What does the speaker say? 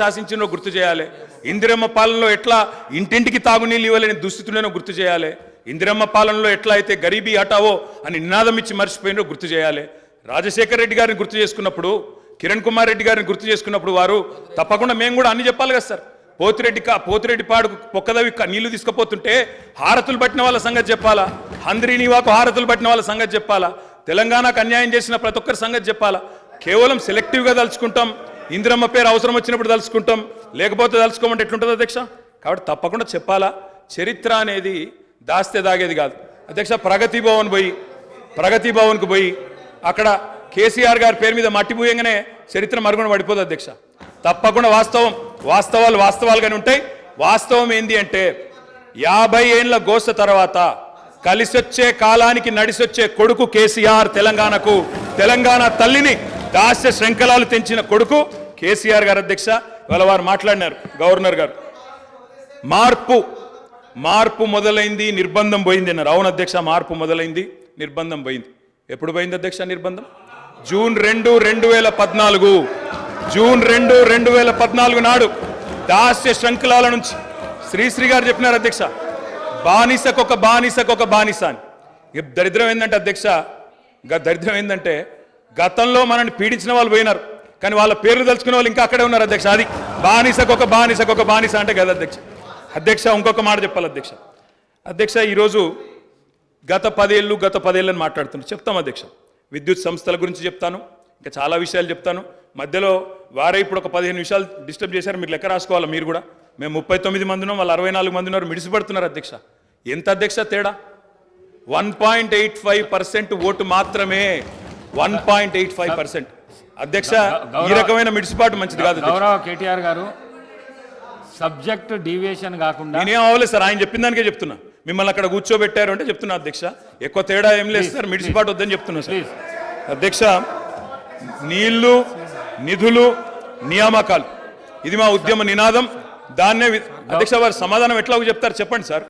శాసించినో గుర్తు చేయాలి. ఇందిరమ్మ పాలనలో ఎట్లా ఇంటింటికి తాగునీళ్ళు ఇవ్వలేని దుస్థితులను గుర్తు చేయాలి. ఇందిరమ్మ పాలనలో ఎట్లా అయితే గరీబీ హటావో అని నినాదం ఇచ్చి మర్చిపోయినో గుర్తు చేయాలి. రాజశేఖర రెడ్డి గారిని గుర్తు చేసుకున్నప్పుడు కిరణ్ కుమార్ రెడ్డి గారిని గుర్తు చేసుకున్నప్పుడు వారు తప్పకుండా మేము కూడా అన్ని చెప్పాలి కదా సార్. పోతిరెడ్డి కా పోతిరెడ్డి పాడుకు పొక్కదవి నీళ్ళు తీసుకుపోతుంటే హారతులు పట్టిన వాళ్ళ సంగతి చెప్పాలా? హంద్రీనివాకు హారతులు పట్టిన వాళ్ళ సంగతి చెప్పాలా? తెలంగాణకు అన్యాయం చేసిన ప్రతి ఒక్కరి సంగతి చెప్పాలా? కేవలం సెలెక్టివ్గా తలుచుకుంటాం. ఇందిరమ్మ పేరు అవసరం వచ్చినప్పుడు తలుచుకుంటాం. లేకపోతే తలుచుకోమంటే ఎట్లుంటుంది అధ్యక్ష? కాబట్టి తప్పకుండా చెప్పాలా. చరిత్ర అనేది దాస్తే దాగేది కాదు. అధ్యక్ష ప్రగతి భవన్ పోయి ప్రగతి భవన్కు పోయి అక్కడ కేసీఆర్ గారి పేరు మీద మట్టి పూయంగానే చరిత్ర మరుగున పడిపోదు అధ్యక్ష. తప్పకుండా వాస్తవం వాస్తవాలు వాస్తవాలుగానే ఉంటాయి. వాస్తవం ఏంది అంటే యాభై ఏండ్ల గోస తర్వాత కలిసొచ్చే కాలానికి నడిసొచ్చే కొడుకు కేసీఆర్ తెలంగాణకు తెలంగాణ తల్లిని దాస్య శృంఖలాలు తెంచిన కొడుకు కేసీఆర్ గారు అధ్యక్ష. ఇవాళ వారు మాట్లాడినారు గవర్నర్ గారు. మార్పు మార్పు మొదలైంది నిర్బంధం పోయింది అన్నారు. అవును అధ్యక్ష మార్పు మొదలైంది నిర్బంధం పోయింది. ఎప్పుడు పోయింది అధ్యక్ష నిర్బంధం? జూన్ రెండు రెండు వేల పద్నాలుగు. జూన్ రెండు రెండు వేల పద్నాలుగు నాడు దాస్య శృంఖలాల నుంచి శ్రీశ్రీ గారు చెప్పినారు అధ్యక్ష. బానిసకొక బానిసకొక బానిస అని. దరిద్రం ఏంటంటే అధ్యక్ష దరిద్రం ఏంటంటే గతంలో మనల్ని పీడించిన వాళ్ళు పోయినారు. కానీ వాళ్ళ పేర్లు తలుచుకునే వాళ్ళు ఇంకా అక్కడే ఉన్నారు అధ్యక్ష. అది బానిసకొక బానిసకొక బానిస అంటే కదా అధ్యక్ష. అధ్యక్ష ఇంకొక మాట చెప్పాలి అధ్యక్ష. అధ్యక్ష ఈరోజు గత పదేళ్ళు గత పదేళ్ళని మాట్లాడుతున్నాను చెప్తాం అధ్యక్ష. విద్యుత్ సంస్థల గురించి చెప్తాను. ఇంకా చాలా విషయాలు చెప్తాను. మధ్యలో వారే ఇప్పుడు ఒక పదిహేను నిమిషాలు డిస్టర్బ్ చేశారు. మీరు లెక్క రాసుకోవాలి? మీరు కూడా. మేము ముప్పై తొమ్మిది మంది ఉన్నాం. వాళ్ళు అరవై నాలుగు మంది ఉన్నారు. మిడిసిపడుతున్నారు అధ్యక్ష. ఎంత అధ్యక్ష తేడా? One point eight five percent vote మాత్రమే. One point eight five percent. అధ్యక్ష ఈ రకమైన మిడిసిపాటు మంచిది కాదు. గౌరవ కేటీఆర్ గారు సబ్జెక్ట్ డీవియేషన్ కాకుండా నేనేం అవ్వలేదు సార్ ఆయన చెప్పిన దానికే చెప్తున్నా. మిమ్మల్ని అక్కడ కూర్చోబెట్టారు అంటే చెప్తున్నా అధ్యక్ష. ఎక్కువ తేడా ఏం లేదు సార్ మిడిసిపాటు వద్దని చెప్తున్నా సార్. అధ్యక్ష నీళ్ళు నిధులు నియామకాలు. ఇది మా ఉద్యమ నినాదం. దాన్నే అధ్యక్ష వారు సమాధానం ఎట్లా చెప్తారు చెప్పండి సార్.